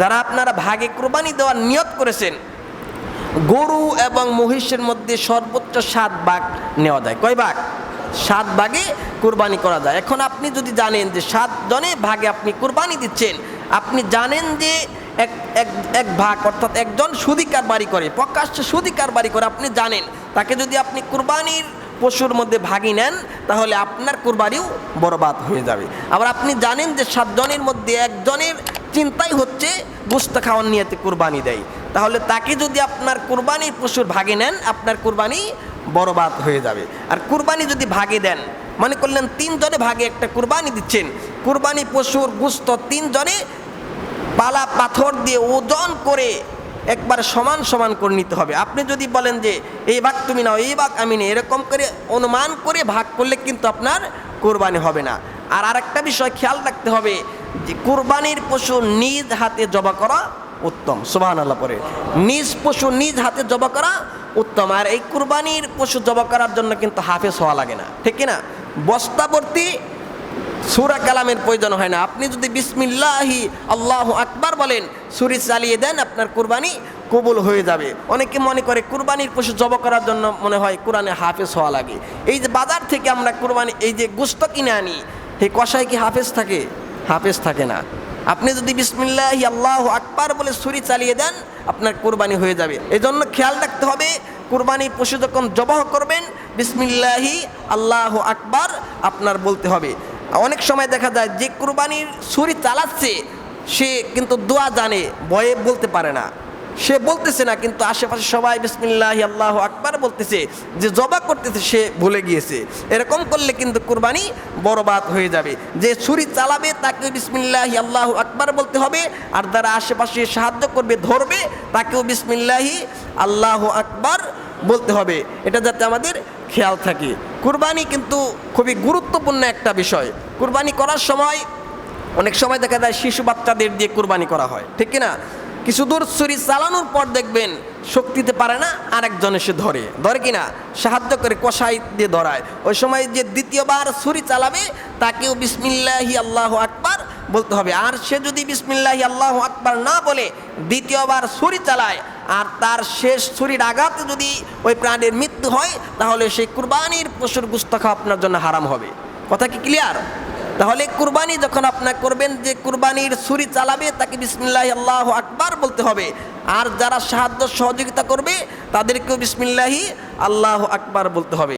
যারা আপনারা ভাগে কোরবানি দেওয়ার নিয়ত করেছেন, গরু এবং মহিষের মধ্যে সর্বোচ্চ সাত ভাগ নেওয়া যায়। কয় ভাগ? সাত ভাগে কোরবানি করা যায়। এখন আপনি যদি জানেন যে সাত জনে ভাগে আপনি কোরবানি দিচ্ছেন, আপনি জানেন যে এক এক এক ভাগ, অর্থাৎ একজন সুদিকার বাড়ি করে, প্রকাশ্যে সুদিকার বাড়ি করে আপনি জানেন, তাকে যদি আপনি কোরবানির পশুর মধ্যে ভাগি নেন, তাহলে আপনার কোরবানিও বরবাদ হয়ে যাবে। আবার আপনি জানেন যে সাতজনের মধ্যে একজনের চিন্তাই হচ্ছে গোস্ত খাওয়ার নিয়েতে কোরবানি দেয়। তাহলে তাকে যদি আপনার কোরবানির পশুর ভাগে নেন, আপনার কোরবানি বরবাদ হয়ে যাবে। আর কোরবানি যদি ভাগে দেন, মনে করলেন তিনজনে ভাগে একটা কোরবানি দিচ্ছেন, কোরবানি পশুর গুস্ত তিনজনে পালা পাথর দিয়ে ওজন করে একবার সমান সমান করে নিতে হবে। আপনি যদি বলেন যে, এই ভাগ তুমি নাও, এই ভাগ আমি নেই, এরকম করে অনুমান করে ভাগ করলে কিন্তু আপনার কোরবানি হবে না। আর আরেকটা বিষয় খেয়াল রাখতে হবে যে কোরবানির পশু নিজ হাতে জবা করা উত্তম। সুবাহান আল্লাহ পরে নিজ পশু নিজ হাতে জবা করা উত্তম। আর এই কোরবানির পশু জবা করার জন্য কিন্তু হাফেজ হওয়া লাগে না। ঠিক না বস্তাবর্তী সুরা কালামের প্রয়োজন হয় না। আপনি যদি বিসমিল্লাহি, আল্লাহ আকবার বলেন সুরি চালিয়ে দেন, আপনার কুরবানি কবুল হয়ে যাবে। অনেকে মনে করে কুরবানির পশু জব করার জন্য মনে হয় কোরআনে হাফেজ হওয়া লাগে। এই যে বাজার থেকে আমরা কুরবানি, এই যে গুস্ত কিনে আনি, সেই কষায় কি হাফেজ থাকে? হাফেজ থাকে না। আপনি যদি বিসমিল্লাহ আল্লাহ আকবার বলে ছুরি চালিয়ে দেন, আপনার কোরবানি হয়ে যাবে। এই জন্য খেয়াল রাখতে হবে, কোরবানি পশু যখন জবাহ করবেন, বিসমিল্লাহি আল্লাহ আকবার আপনার বলতে হবে। অনেক সময় দেখা যায় যে কোরবানির ছুরি চালাচ্ছে, সে কিন্তু দোয়া জানে, ভয়ে বলতে পারে না। সে বলতেছে না, কিন্তু আশেপাশে সবাই বিসমিল্লাহ, আল্লাহ আকবার বলতেছে, যে জবা করতেছে সে ভুলে গিয়েছে। এরকম করলে কিন্তু কোরবানি বরবাদ হয়ে যাবে। যে ছুরি চালাবে তাকেও বিসমিল্লাহ, আল্লাহ আকবার বলতে হবে, আর যারা আশেপাশে সাহায্য করবে, ধরবে, তাকেও বিসমিল্লাহি, আল্লাহ আকবার বলতে হবে। এটা যাতে আমাদের খেয়াল থাকে। কুরবানি কিন্তু খুবই গুরুত্বপূর্ণ একটা বিষয়। কুরবানি করার সময় অনেক সময় দেখা যায় শিশু বাচ্চাদের দিয়ে কুরবানি করা হয়, ঠিক কি না কিছু দূর ছুরি চালানোর পর দেখবেন শক্তিতে পারে না, আরেকজন এসে ধরে। ধরে কিনা? সাহায্য করে কষাই দিয়ে ধরায়। ওই সময় যে দ্বিতীয়বার ছুরি চালাবে, তাকেও বিসমিল্লাহি আল্লাহ আকবার বলতে হবে। আর সে যদি বিসমিল্লাহি আল্লাহ আকবার না বলে দ্বিতীয়বার ছুরি চালায়, আর তার শেষ ছুরির আঘাতে যদি ওই প্রাণের মৃত্যু হয়, তাহলে সেই কুরবানির পশুর গুস্ত খাওয়া আপনার জন্য হারাম হবে। কথা কি ক্লিয়ার তাহলে কুরবানি যখন আপনার করবেন, যে কুরবানির ছুরি চালাবে, তাকে বিসমিল্লাহ আল্লাহ আকবার বলতে হবে। আর যারা সাহায্য সহযোগিতা করবে, তাদেরকেও বিসমিল্লাহি আল্লাহ আকবার বলতে হবে।